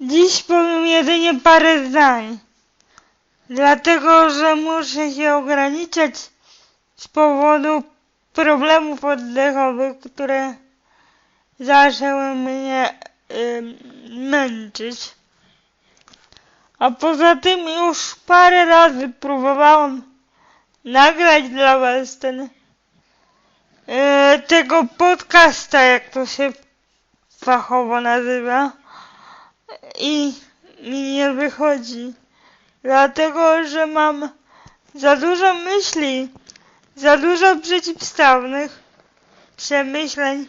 Dziś powiem jedynie parę zdań, dlatego że muszę się ograniczać z powodu problemów oddechowych, które zaczęły mnie męczyć. A poza tym już parę razy próbowałam nagrać dla was ten yy, tego podcasta, jak to się fachowo nazywa i mi nie wychodzi. Dlatego, że mam za dużo myśli, za dużo przeciwstawnych przemyśleń.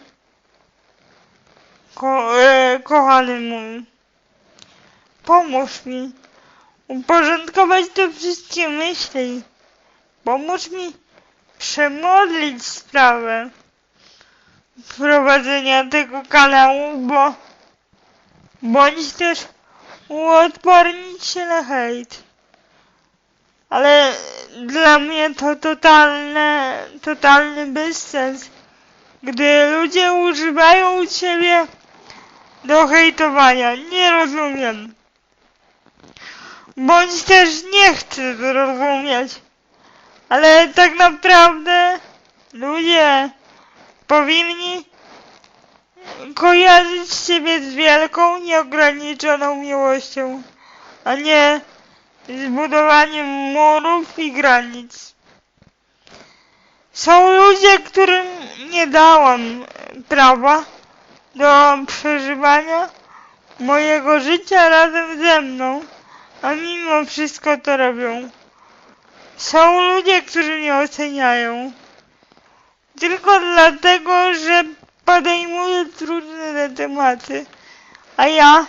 Ko e, kochany mój, pomóż mi uporządkować te wszystkie myśli. Pomóż mi przemodlić sprawę prowadzenia tego kanału, bo bądź też uodpornić się na hejt. Ale dla mnie to totalne, totalny bezsens, gdy ludzie używają ciebie do hejtowania. Nie rozumiem. Bądź też nie chcę zrozumieć. Ale tak naprawdę ludzie powinni kojarzyć siebie z wielką, nieograniczoną miłością, a nie z budowaniem murów i granic. Są ludzie, którym nie dałam prawa do przeżywania mojego życia razem ze mną, a mimo wszystko to robią. Są ludzie, którzy mnie oceniają. Tylko dlatego, że podejmuję trudne tematy, a ja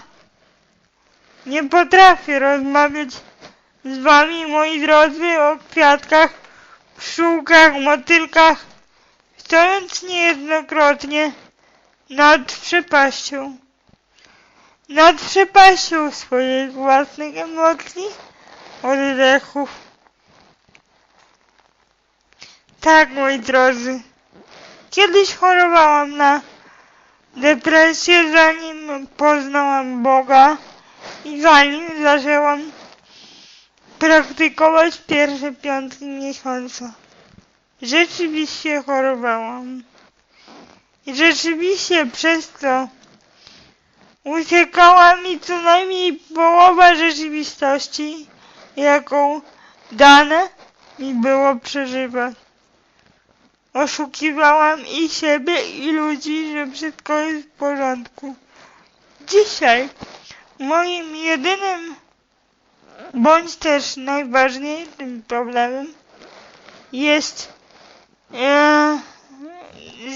nie potrafię rozmawiać z wami, moi drodzy, o kwiatkach, pszczółkach, motylkach, stojąc niejednokrotnie nad przepaścią. Nad przepaścią swoich własnych emocji, oddechów. Tak, moi drodzy. Kiedyś chorowałam na depresję, zanim poznałam Boga i zanim zaczęłam praktykować pierwsze piątki miesiąca. Rzeczywiście chorowałam. I rzeczywiście przez to uciekała mi co najmniej połowa rzeczywistości, jaką dane mi było przeżywać. Oszukiwałam i siebie, i ludzi, że wszystko jest w porządku. Dzisiaj moim jedynym, bądź też najważniejszym problemem jest e,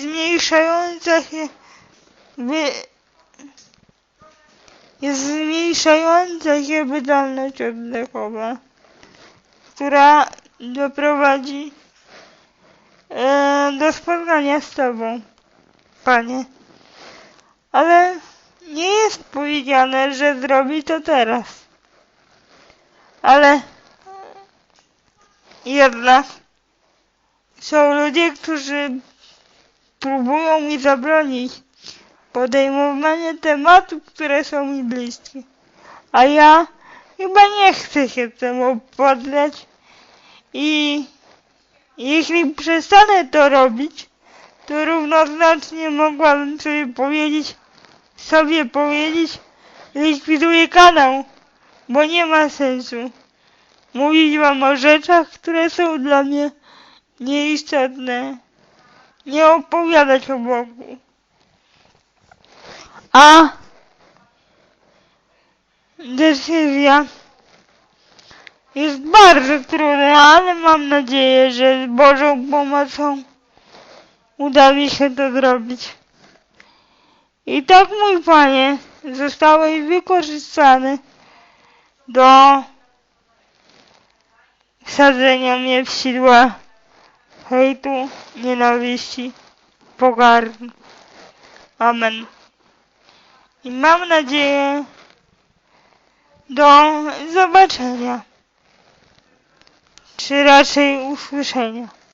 zmniejszająca się wy, jest zmniejszająca się wydolność oddechowa, która doprowadzi e, do spotkania z Tobą, Panie. Ale nie jest powiedziane, że zrobi to teraz. Ale jednak są ludzie, którzy próbują mi zabronić podejmowania tematów, które są mi bliskie. A ja chyba nie chcę się temu poddać i jeśli przestanę to robić, to równoznacznie mogłabym sobie powiedzieć, sobie powiedzieć, likwiduję kanał, bo nie ma sensu mówić wam o rzeczach, które są dla mnie nieistotne. Nie opowiadać o Bogu. A decyzja jest bardzo trudna, ale mam nadzieję, że z Bożą pomocą uda mi się to zrobić. I tak, mój Panie, zostałeś wykorzystany do wsadzenia mnie w sidła hejtu, nienawiści, pogardy. Amen. I mam nadzieję do zobaczenia, czy raczej usłyszenia.